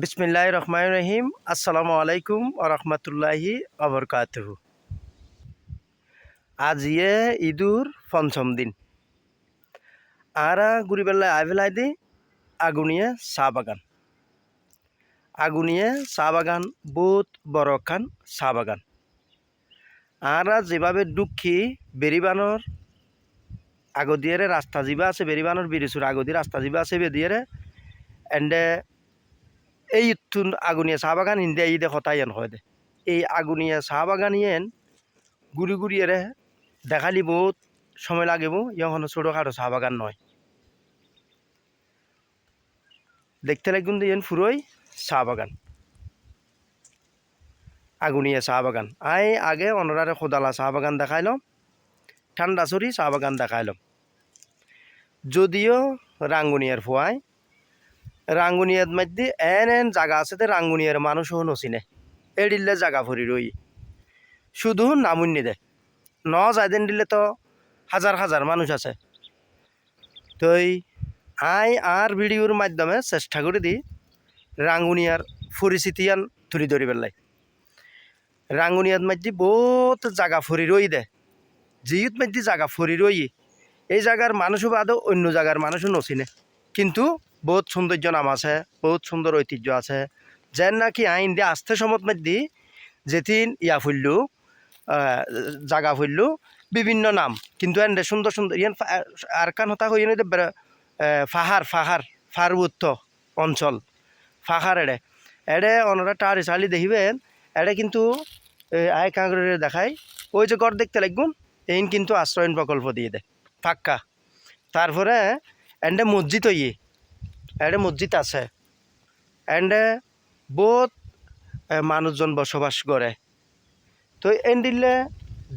বিসমিল্লাহ রহমান রহিম। আসসালামু আলাইকুম রহমতুল্লাহি অবরকাতহু আজ ইয়ে ঈদুর পঞ্চম দিন। আরা গুড়িবেলায় আইবেলাই দি, আগুনিয়ে চাহ বাগান। আগুনিয়ে চাহ বাগান, বহুত বড় খান চাহ বাগান। আরা যেভাবে দুঃখী বেরিবানোর আগদিয়ারে রাস্তা যিবা আছে বেরিবানোর বিরিচুর আগদি রাস্তা যিবা আছে, বেদিয়ারে, এন্ডে এই তুন আগুনিয়া চাহ বাগান ইন্ডিয়া ইদে হতাইন হয় দে। এই আগুনিয়া চাহ বাগান ইয়েন গুড়ি গুড়ি এরে দেখালি বহুত সময় লাগিব ইয়খন ছোটোখাটো চাহ বাগান নয় দেখতে লাগুন ইয়েন ফুরোই চাহ বাগান আগুনিয়া চাহ বাগান আই আগে অনরারে খোদালা চাহ বাগান দেখাইলাম ঠান্ডা চুরি চাহ বাগান দেখাইলাম যদিও রাঙ্গুনিয়ার ফুয়ায় রাঙ্গুনিয়াত মধ্যে এন এন জায়গা আছে তে রাঙ্গুনিয়ার মানুষও নচিনে। এডিলে জায়গা ভরি রই। শুধু নামুন্নি দে ন যাইদিন দিলে তো হাজার হাজার মানুষ আছে। তই আই আর ভিডিওর মাধ্যমে চেষ্টা করে দি রাঙ্গুনিয়ার পরিস্থিতিয়ান তুলি ধরি পেলাই রাঙ্গুনিয়াত মধ্যে বহুত জায়গা ফরি রই দে। জিউত মধ্যে জায়গা ফরি রই। এই জায়গার মানুষও বাদও অন্য জায়গার মানুষও নচিনে। কিন্তু বহুত সৌন্দর্য নাম আছে, বহুত সুন্দর ঐতিহ্য আছে। যেন নাকি আইন দিয়ে আস্তে সমত মধ্যে যেদিন ইয়া ফুললু জাগা ফুললু, বিভিন্ন নাম। কিন্তু এনে সুন্দর সুন্দর ইয়ান আর কান হতা হই ফাহার ফাহার ফারবুত্ত অঞ্চল ফাহার এড়ে এড়ে অনরা টার চালি দেখিবেন এড়ে কিন্তু আয় কাঁকড়ে দেখাই। ওই যে গড় দেখতে লাগবেন এই কিন্তু আশ্রয়ন প্রকল্প দিয়ে দেয় ফাক্কা তারপরে এন্ডে মসজিদ ইয়ে এডে মসজিদ আছে। এন্ডে বহুত মানুষজন বসবাস করে। তো এন দিলে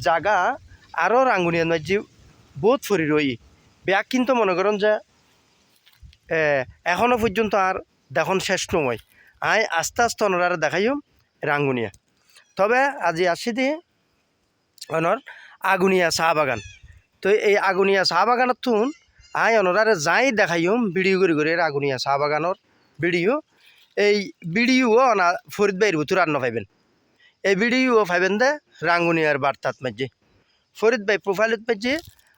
জাগা আরও রাঙ্গুনিয়ান মাঝি বহুত ফুরি রই ব্যাগ কিন্তু মনে করেন যে এখনও পর্যন্ত আর দেখুন শেষ নয় আই আস্তে আস্তে অনরারে দেখাইম রাঙ্গুনিয়া। তবে আজি আসি দি অনর আগুনিয়া চাহ বাগান তো এই আগুনিয়া চাহ বাগানত তুন আই অনরারে যাই দেখাইম, ভিডিও করে করে আগুনিয়া চাহ বাগানোর ভিডিও। এই ভিডিও অনা ফরিদ বাইর ভিতর আর পাইবেন এই ভিডিও পাইবেন দে রাঙ্গুনিয়ার বার্তাত মাঝে ফরিদ ভাই প্রোফাইলত মাঝে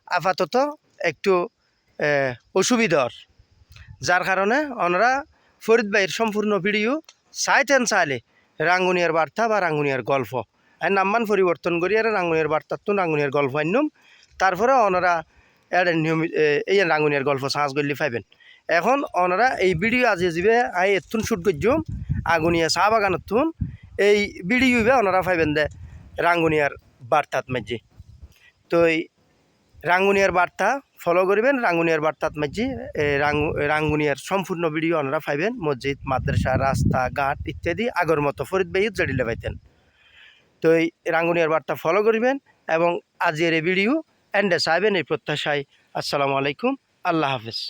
আপাতত একটু অসুবিধার। যার কারণে ওনারা ফরিদ ভাইয়ের সম্পূর্ণ ভিডিও চাইতেন চাইলে রাঙ্গুনিয়ার বার্তা বা রাঙ্গুনিয়ার গল্প। আর নাম্মান পরিবর্তন করি আর রাঙ্গুনিয়ার বার্তার তো রাঙ্গুনিয়ার গল্প আনলাম তারপরে ওনারা এর নিয়মিত এই রাঙ্গুনিয়ার গল্প সাজ করলে পাইবেন। এখন ওনারা এই ভিডিও আজি যাবে আই এতুন শুট করছুম আগুনিয়া চাহ বাগানত তুন এই ভিডিও ওনারা পাইবেন দে, রাঙ্গুনিয়ার বার্তাত মাঝে তো এই রাঙ্গুনিয়ার বার্তা ফলো করবেন, রাঙ্গুনিয়ার বার্তাত মাঝে রাঙ্গুনিয়ার সম্পূর্ণ ভিডিও ওনারা পাইবেন, মসজিদ, মাদ্রাসা, রাস্তা, ঘাট ইত্যাদি, আগর মতো ফরিদ বেইত জড়িলে পাইতেন। তো এই রাঙ্গুনিয়ার বার্তা ফলো করবেন, এবং আজের এই ভিডিও এন্ডে চাইবেন এই প্রত্যাশায় আসসালামু আলাইকুম আল্লাহ হাফিজ